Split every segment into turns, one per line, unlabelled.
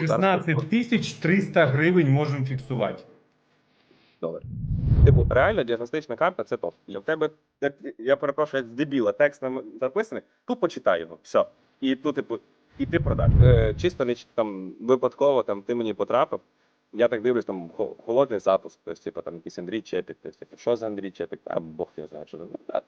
16 тисяч 300 гривень можемо фіксувати.
Добре. Типу, реально діагностична карта це топ. Для тебе, як, я перепрошую, як з дебіла, текст нам записаний, тупо читай його, все. І ну, типу, і ти продаш. Е, чисто не ч- там випадково там ти мені потрапив. Я так дивлюсь, там холодний запуск, тобто, типу, там якийсь Андрій Чепік, тобто, типу, що за Андрій Чепік, а Бог не знає, що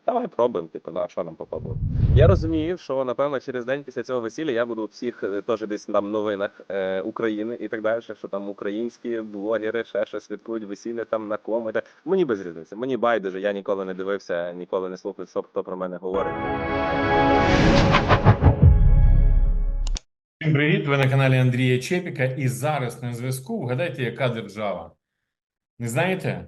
давай пробуємо, типу, на що нам попробуємо. Я розумію, що напевно через день після цього весілля я буду у всіх е, теж десь там новинах е, України і так далі, що там українські блогери ще щось святкують весілля там на кому. Та- Мені без різниці. Мені байдуже, я ніколи не дивився, ніколи не слухав, що хто про мене говорить.
Всім привіт! Ви на каналі Андрія Чепіка. І зараз на зв'язку. Вгадайте, яка держава? Не знаєте?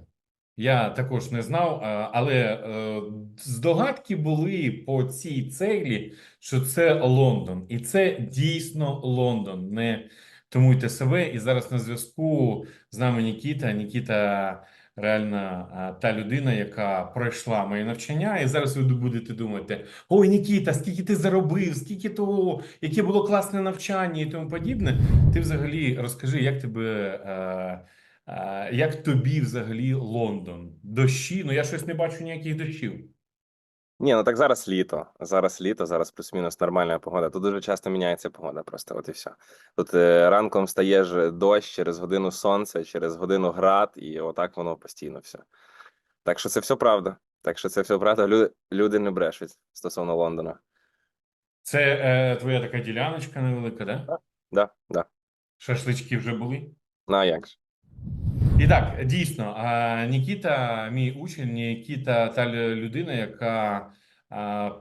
Я також не знав, але е, здогадки були по цій цеглі, що це Лондон. І це дійсно Лондон. Не тумуйте себе. І зараз на зв'язку з нами Нікіта. Нікіта реально та людина, яка пройшла моє навчання. І зараз ви будете думати: ой, Нікіта, скільки ти заробив, скільки того, яке було класне навчання і тому подібне. Ти взагалі розкажи, як тебе. Е, е, як тобі взагалі Лондон? Дощі? Ну я щось не бачу ніяких дощів.
Ні, ну так зараз літо. Зараз літо, зараз плюс-мінус нормальна погода. Тут дуже часто міняється погода, просто от і все. Тут е, ранком встаєш дощ, через годину сонце, через годину град, і отак воно постійно все. Так що це все правда. Так що це все правда. Люди, люди не брешуть стосовно Лондона.
Це е, твоя така діляночка невелика, да?
Да, да.
Шашлички вже були?
Ну а як ж?
І так, дійсно, Нікіта, мій учень, Нікіта, та людина, яка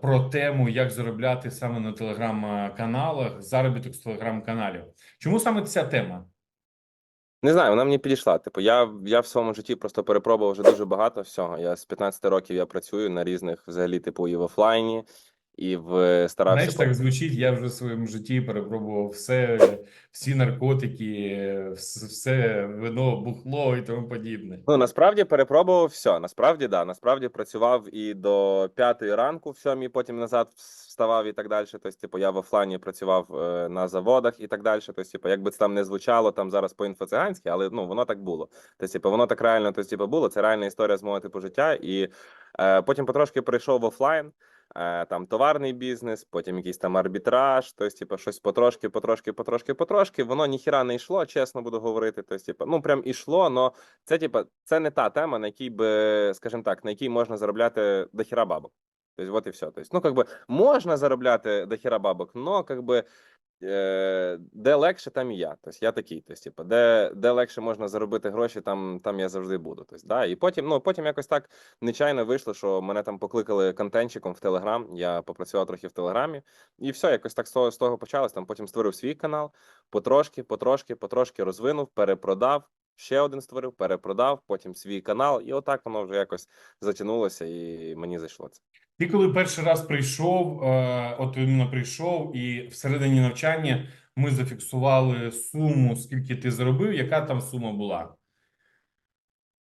про тему, як заробляти саме на телеграм-каналах, заробіток з телеграм-каналів. Чому саме ця тема?
Не знаю, вона мені підійшла. Типу, я, я в своєму житті просто перепробував вже дуже багато всього. Я з 15 років я працюю на різних, взагалі, типу, і в офлайні, і в старався.
Знаєш, так звучить, я вже в своєму житті перепробував все, всі наркотики, все вино, бухло і тому подібне.
Ну, насправді перепробував все. Насправді, да. Насправді працював і до п'ятої ранку в сьомій, потім назад вставав і так далі. Тобто, типу, я в офлайні працював е, на заводах і так далі. Тобто, типу, як би це там не звучало там зараз по інфоциганськи, але ну воно так було. Тобто, типу, воно так реально тобто, типу, було. Це реальна історія з мого типу життя. І е, потім потрошки прийшов в офлайн. Там товарний бізнес, потім якийсь там арбітраж, тобто, типу, щось потрошки, потрошки, потрошки, потрошки. Воно ніхіра не йшло, чесно буду говорити. Тобто, типу, ну прям ішло, але це, типу, це не та тема, на якій би, скажімо так, на якій можна заробляти дохіра бабок. Тобто, вот і все. Тобто, ну, как би, можна заробляти дохіра бабок, но как би, е, де легше, там і я. Тобто, я такий. Тобто, типу, де, де легше можна заробити гроші, там, там я завжди буду. Тобто, да. І потім, ну, потім якось так нечайно вийшло, що мене там покликали контентчиком в Телеграм. Я попрацював трохи в Телеграмі, і все, якось так з того почалось. Там потім створив свій канал, потрошки, потрошки, потрошки розвинув, перепродав. Ще один створив, перепродав, потім свій канал, і отак воно вже якось затягнулося, і мені зайшло це.
Ти коли перший раз прийшов, е, от іменно прийшов, і всередині навчання ми зафіксували суму, скільки ти заробив, яка там сума була?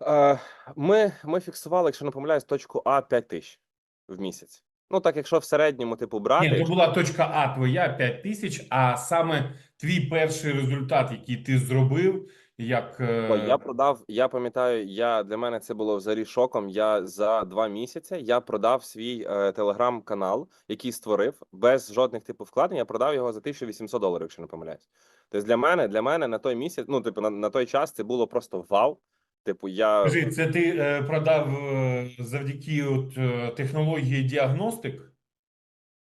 Е, Ми, ми фіксували, якщо не помиляюсь, точку А 5 тисяч в місяць. Ну так, якщо в середньому, типу, брати,
Ні, то була точка А твоя 5 тисяч, а саме твій перший результат, який ти зробив, як е,
я продав. Я пам'ятаю, я для мене це було взагалі шоком. Я за два місяці я продав свій е, телеграм-канал, який створив без жодних типу вкладень. Я продав його за 1800 доларів, якщо не помиляюсь. Тобто для мене, для мене на той місяць, ну типу, на, на той час це було просто вау. Типу, я
Скажи, це ти е, продав е, завдяки от, е, технології діагностик?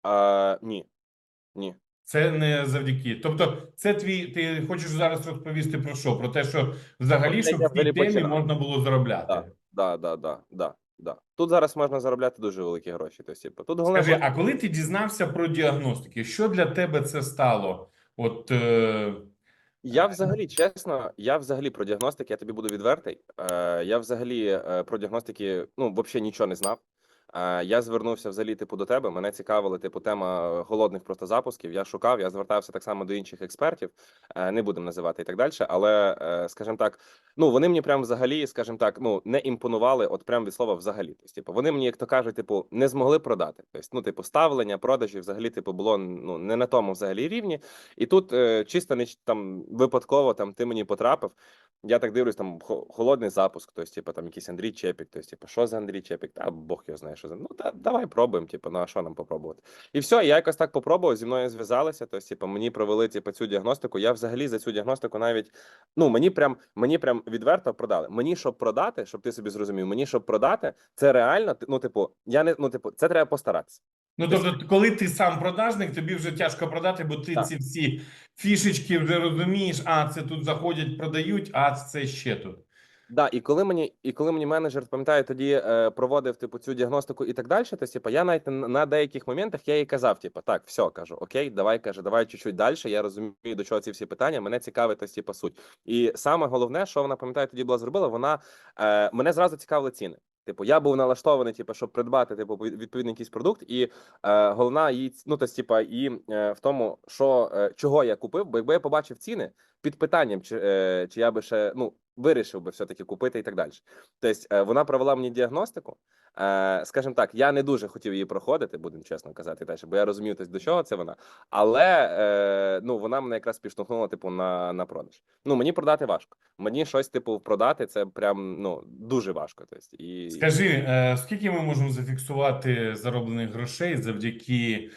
е, ні, ні.
Це не завдяки. Тобто, це твій. Ти хочеш зараз розповісти про що? Про те, що взагалі, щоб в цій темі можна було заробляти.
Так. Да, да, да, да, да. Тут зараз можна заробляти дуже великі гроші. Тобто, типу, тут головне
Скажи, а коли ти дізнався про діагностики, що для тебе це стало? От е,
Я взагалі чесно, я взагалі про діагностики, я тобі буду відвертий. Е, я взагалі е, про діагностики, ну, взагалі нічого не знав. Е, Я звернувся взагалі типу до тебе. Мене цікавила типу тема голодних просто запусків. Я шукав, я звертався так само до інших експертів, е, не будемо називати і так далі. Але е, скажімо так, ну вони мені прям взагалі, скажімо так, ну не імпонували, от прям від слова взагалі. Тобто, типу, вони мені, як то кажуть, типу, не змогли продати. Тобто, ну, типу, ставлення, продажі взагалі, типу, було ну не на тому взагалі рівні. І тут е, чисто не там випадково там ти мені потрапив. Я так дивлюсь, там холодний запуск, тобто, типу, там якийсь Андрій Чепік, тобто, типу, що за Андрій Чепік? Та Бог його знає, що за. Ну, та, давай пробуємо, типу, ну а що нам попробувати? І все, я якось так попробував, зі мною зв'язалися. Тобто, типу, мені провели типу, цю діагностику. Я взагалі за цю діагностику навіть ну мені прям мені прям відверто продали. Мені щоб продати, щоб ти собі зрозумів, мені щоб продати, це реально. Ну, типу, я не ну, типу, це треба постаратися.
Ну, тобто, коли ти сам продажник, тобі вже тяжко продати, бо ти
Так.
ці всі фішечки вже розумієш, а це тут заходять, продають, а це ще тут.
Да, і коли мені, і коли мені менеджер пам'ятаю, тоді е, проводив типу цю діагностику і так далі, то типу, я навіть на, деяких моментах я їй казав, типу, так, все, кажу, окей, давай каже, давай чуть-чуть далі. Я розумію, до чого ці всі питання. Мене цікавить ось, типу, суть. І саме головне, що вона пам'ятаю, тоді була зробила, вона е, мене зразу цікавили ціни. Типу, я був налаштований, типу, щоб придбати типу відповідний якийсь продукт, і е, головна її ну, тобто, типу, і е, в тому, що е, чого я купив, бо якби я побачив ціни під питанням, чи, е, чи я би ще ну вирішив би все-таки купити і так далі. Тобто е, вона провела мені діагностику. Е, Скажімо так, я не дуже хотів її проходити, будемо чесно казати, далі, бо я розумів, до чого це вона. Але е, ну вона мене якраз підштовхнула, типу, на, на продаж. Ну мені продати важко. Мені щось типу продати це прям ну дуже важко. Тобто, і
Скажи, скільки ми можемо зафіксувати зароблених грошей завдяки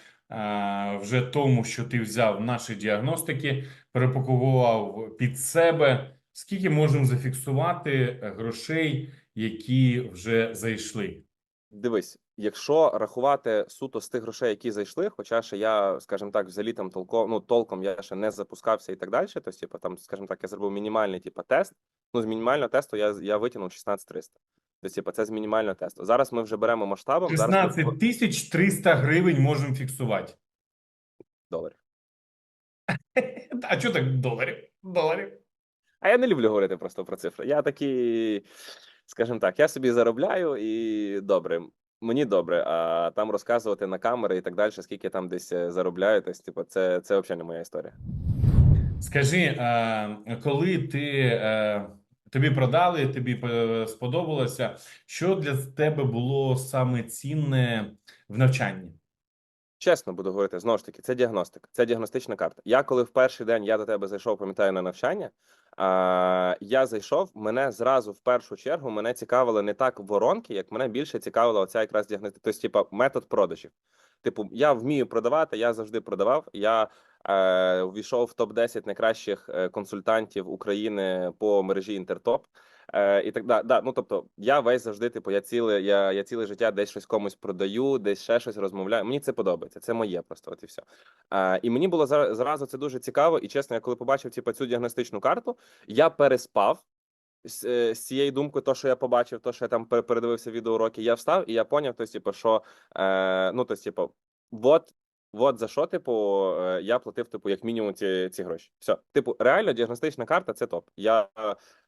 вже тому, що ти взяв наші діагностики, перепакував під себе? Скільки можемо зафіксувати е, грошей, які вже зайшли?
Дивись, якщо рахувати суто з тих грошей, які зайшли, хоча ще я, скажімо так, взагалі там толком, ну, толком я ще не запускався і так далі. Тобто, типу, там, скажімо так, я зробив мінімальний типу, тест. Ну, з мінімального тесту я, я витягнув 16300. Тобто, типу, це з мінімального тесту. Зараз ми вже беремо масштабом. Зараз
16 тисяч 300 гривень можемо фіксувати.
доларів.
А що так доларів? Доларів.
А я не люблю говорити просто про цифри. Я такий, скажімо так, я собі заробляю і добре. Мені добре, а там розказувати на камери і так далі, скільки там десь е, заробляю, тобто, типу, це, це взагалі не моя історія.
Скажи, коли ти е, тобі продали, тобі е, сподобалося, що для тебе було саме цінне в навчанні?
Чесно буду говорити, знову ж таки, це діагностика, це діагностична карта. Я коли в перший день я до тебе зайшов, пам'ятаю на навчання. Я зайшов, мене зразу в першу чергу мене цікавили не так воронки, як мене більше цікавила оця якраз діагностика, тобто, типу, метод продажів. Типу, я вмію продавати, я завжди продавав. Я е, ввійшов в топ 10 найкращих е, консультантів України по мережі Інтертоп. Е, і так да, да, ну тобто, я весь завжди, типу, я ціле, я, я ціле життя десь щось комусь продаю, десь ще щось розмовляю. Мені це подобається, це моє просто. От і все. Е, і мені було зразу це дуже цікаво. І чесно, я коли побачив типу, цю діагностичну карту, я переспав з, е, з цією думкою, то, що я побачив, то, що я там пере- передивився відеоуроки, я встав і я поняв, то, типу, що е, ну, то, типу, вот. От за що, типу, е, я платив, типу, як мінімум ці, ці гроші. Все, типу, реально діагностична карта це топ. Я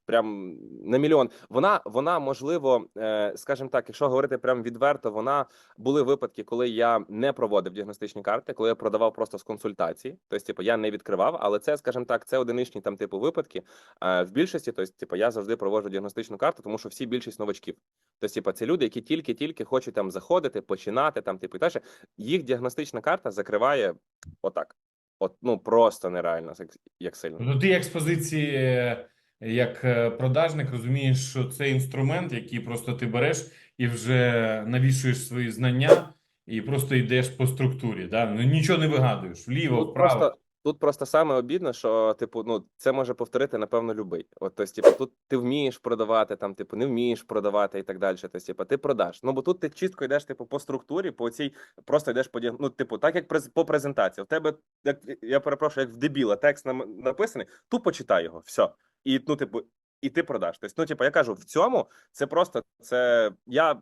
прям на мільйон. Вона, вона можливо, е, скажімо так, якщо говорити прям відверто, вона були випадки, коли я не проводив діагностичні карти, коли я продавав просто з консультації. Тобто, типу, я не відкривав, але це, скажімо так, це одиничні там типу випадки. В більшості, тобто, типу, я завжди проводжу діагностичну карту, тому що всі більшість новачків. Тобто, типу, це люди, які тільки-тільки хочуть там заходити, починати там, типу, і далі. Їх діагностична карта закриває отак. От ну просто нереально, як сильно.
Ну, ти як з позиції, е, як е, продажник, розумієш, що це інструмент, який просто ти береш і вже навішуєш свої знання, і просто йдеш по структурі. Да? Ну, нічого не вигадуєш вліво,
Тут
вправо.
просто, тут просто саме обідно, що типу, ну це може повторити напевно любий. От тобто, типу, тут ти вмієш продавати, там типу не вмієш продавати і так далі. Тобто, типу, ти продаш. Ну бо тут ти чітко йдеш, типу, по структурі, по цій просто йдеш по ну, типу, так як по презентації. В тебе як я перепрошую, як в дебіла, текст написаний, тупо читай його. Все. І ну, типу, і ти продаш. Тобто, ну, типу, я кажу, в цьому це просто це я.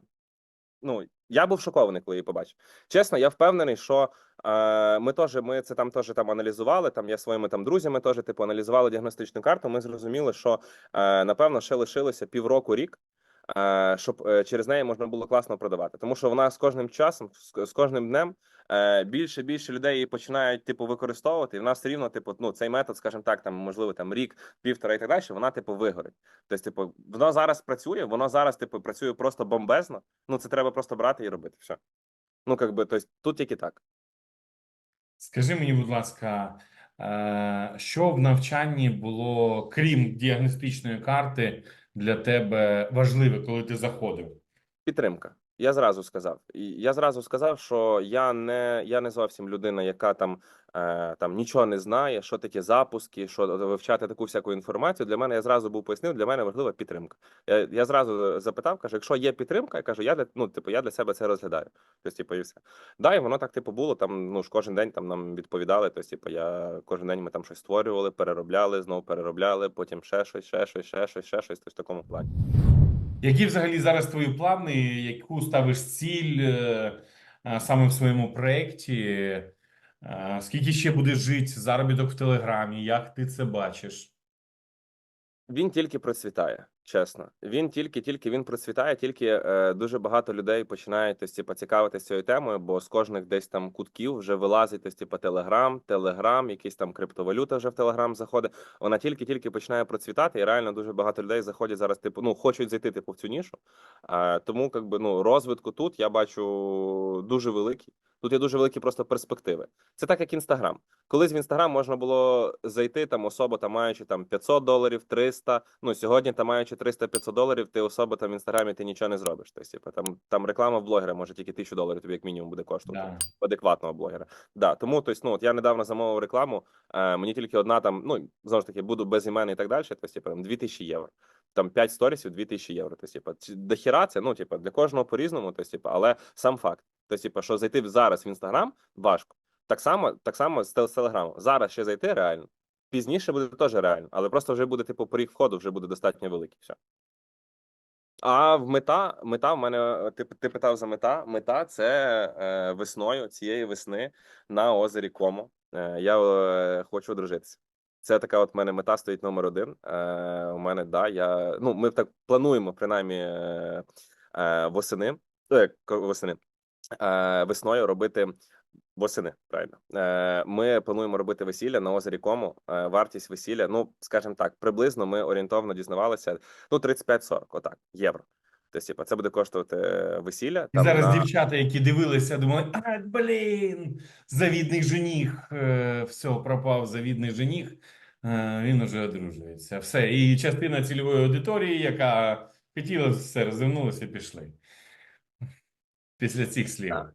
Ну, я був шокований, коли її побачив. Чесно, я впевнений, що е, ми теж ми це там теж там аналізували. Там я своїми там друзями теж типу аналізували діагностичну карту. Ми зрозуміли, що е, напевно ще лишилося півроку рік. е, щоб е, через неї можна було класно продавати. Тому що вона з кожним часом, з, кожним днем більше більше людей її починають типу використовувати, і в нас рівно, типу, ну цей метод, скажімо так, там можливо там рік, півтора і так далі, вона типу вигорить. Тобто, типу, воно зараз працює, воно зараз типу працює просто бомбезно. Ну це треба просто брати і робити. Все. Ну, как би, тобто, тут тільки так.
Скажи мені, будь ласка, е, що в навчанні було, крім діагностичної карти, для тебе важливе, коли ти заходив?
Підтримка. Я зразу сказав. Я зразу сказав, що я не, я не зовсім людина, яка там, е, там нічого не знає, що таке запуски, що вивчати таку всяку інформацію. Для мене я зразу був пояснив, для мене важлива підтримка. Я, я зразу запитав, кажу, якщо є підтримка, я кажу, я для ну, типу, я для себе це розглядаю. Тобто, типу, і все. Да, і воно так типу було. Там ну ж кожен день там нам відповідали. Тобто, типу, я кожен день ми там щось створювали, переробляли, знову переробляли, потім ще щось, ще щось, ще щось, ще щось. Тобто, в такому плані.
Які взагалі зараз твої плани, яку ставиш ціль е, е, саме в своєму проєкті? Е, Скільки ще буде жити заробіток в Телеграмі? Як ти це бачиш?
Він тільки процвітає, чесно. Він тільки, тільки він процвітає, тільки е, дуже багато людей починають тобто, типу, цікавитися цією темою, бо з кожних десь там кутків вже вилазить тобто, типу, Телеграм, Телеграм, якісь там криптовалюта вже в Телеграм заходить. Вона тільки-тільки починає процвітати, і реально дуже багато людей заходять зараз, типу, ну хочуть зайти типу в цю нішу. Е, тому как би, ну, розвитку тут я бачу дуже великий. Тут є дуже великі просто перспективи. Це так, як Інстаграм. Колись в Інстаграм можна було зайти там особа, там маючи там 500 доларів, 300. Ну сьогодні там маючи 300-500 доларів, ти особа там в інстаграмі ти нічого не зробиш. Тобто, типу, там там реклама в блогера може тільки 1000 доларів, тобі як мінімум буде коштувати
Да.
адекватного блогера. Да, тому тобто, ну от я недавно замовив рекламу. Е, мені тільки одна там, ну знову ж таки, буду без імен і так далі. Тобто, типу, там 2000 євро. Там 5 сторісів 2000 євро. Тобто, типу, дохіра це, ну, типу, для кожного по-різному, тобто, типу, але сам факт. Тобто, типу, що зайти зараз в інстаграм важко. Так само, так само з телеграму. Зараз ще зайти реально. Пізніше буде теж реально, але просто вже буде, типу, поріг входу вже буде достатньо великий. Все. А в мета, мета в мене, е, ти, ти питав за мета. Мета це е, весною цієї весни на озері Комо. Е, я е, хочу одружитися. Це така от в мене мета стоїть номер один. Е, у мене да, я ну ми так плануємо принаймні е, е, восени, як восени, е, весною робити восени. Правильно, е, ми плануємо робити весілля на озері Кому. Е, вартість весілля, ну скажімо так, приблизно ми орієнтовно дізнавалися. Ну 35-40, отак євро. Тобто, типа, це буде коштувати весілля.
І зараз
на-
дівчата, які дивилися, думали, а, блін, завідний жених, е, все, пропав завідний жених, він уже одружується. Все. І частина цільової аудиторії, яка хотіла все, розвернулася пішли. Після цих слів.
Так.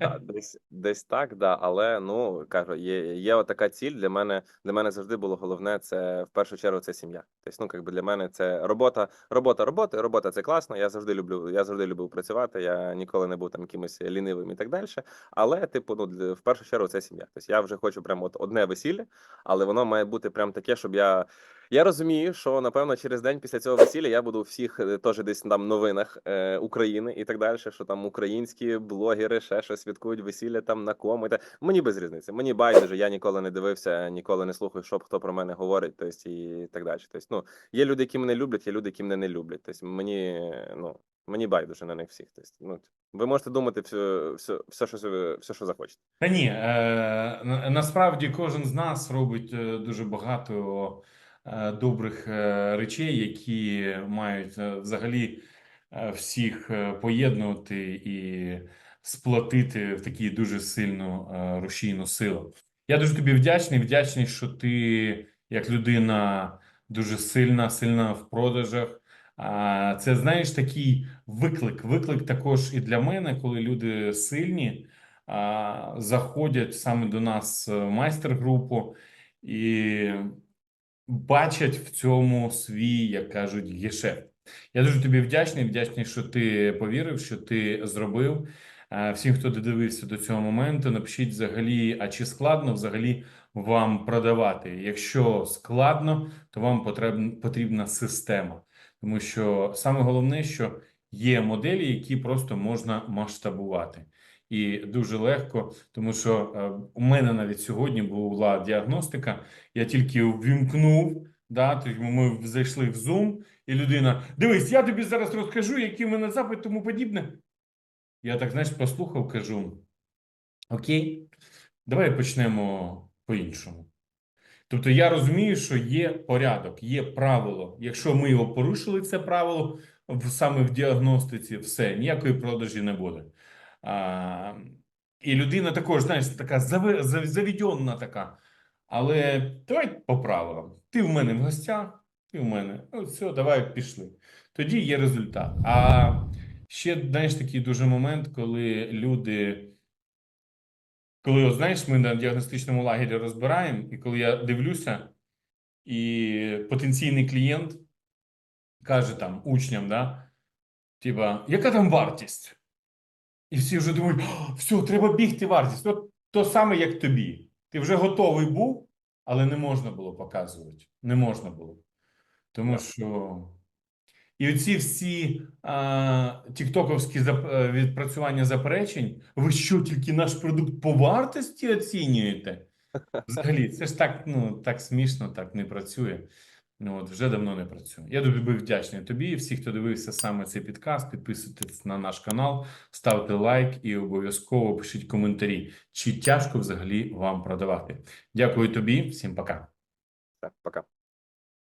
Так, десь, десь так, да. Але ну кажу, є, є отака ціль. Для мене для мене завжди було головне. Це в першу чергу це сім'я. Тобто, ну якби для мене це робота, робота, робота. Робота це класно. Я завжди люблю. Я завжди любив працювати. Я ніколи не був там якимось лінивим і так далі. Але, типу, ну в першу чергу це сім'я. Тобто я вже хочу прямо от одне весілля, але воно має бути прям таке, щоб я. Я розумію, що напевно через день після цього весілля я буду у всіх е, теж десь там новинах е, України і так далі, що там українські блогери ще щось святкують весілля там на кому. Та- Мені без різниці. Мені байдуже, я ніколи не дивився, ніколи не слухаю, що хто про мене говорить, тобто і так далі. Тобто, ну є люди, які мене люблять, є люди, які мене не люблять. Тобто мені ну мені байдуже на них всіх. Тобто, ну ви можете думати все, все, все, що все, що захочете.
Та ні, е, насправді кожен з нас робить е, дуже багато е, добрих е, речей, які мають взагалі всіх поєднувати і сплотити в таку дуже сильну е, рушійну силу. Я дуже тобі вдячний. Вдячний, що ти як людина дуже сильна, сильна в продажах. Це знаєш такий виклик. Виклик також і для мене, коли люди сильні заходять саме до нас в майстер-групу і бачать в цьому свій, як кажуть, гешефт. Я дуже тобі вдячний. Вдячний, що ти повірив, що ти зробив. Е, Всім, хто додивився до цього моменту, напишіть взагалі, а чи складно взагалі вам продавати? Якщо складно, то вам потрібна, система, тому що саме головне, що є моделі, які просто можна масштабувати. І дуже легко, тому що е, у мене навіть сьогодні була діагностика. Я тільки ввімкнув Да, тобто ми зайшли в Zoom, і людина: дивись, я тобі зараз розкажу, який в мене запит, тому подібне. Я так, знаєш, послухав, кажу: Окей, давай почнемо по-іншому. Тобто я розумію, що є порядок, є правило. Якщо ми його порушили, це правило саме в діагностиці, все, ніякої продажі не буде. А, і людина також, знаєш, така завідьонна така. Але давай по правилам. Ти в мене в гостях, ти в мене. Ну, все, давай пішли. Тоді є результат. А ще, знаєш, такий дуже момент, коли люди. Коли, от, знаєш, ми на діагностичному лагері розбираємо, і коли я дивлюся, і потенційний клієнт каже там учням, да, типа, яка там вартість? І всі вже думають, все, треба бігти вартість. От то саме, як тобі. Ти вже готовий був, але не можна було показувати. Не можна було. Тому що. І оці всі а, тіктоковські е, відпрацювання заперечень, ви що, тільки наш продукт по вартості оцінюєте? Взагалі, це ж так, ну, так смішно, так не працює. Ну, от вже давно не працює. Я тобі вдячний тобі всі, хто дивився саме цей підкаст, підписуйтесь на наш канал, ставте лайк і обов'язково пишіть коментарі, чи тяжко взагалі вам продавати. Дякую тобі, всім пока.
Все, пока.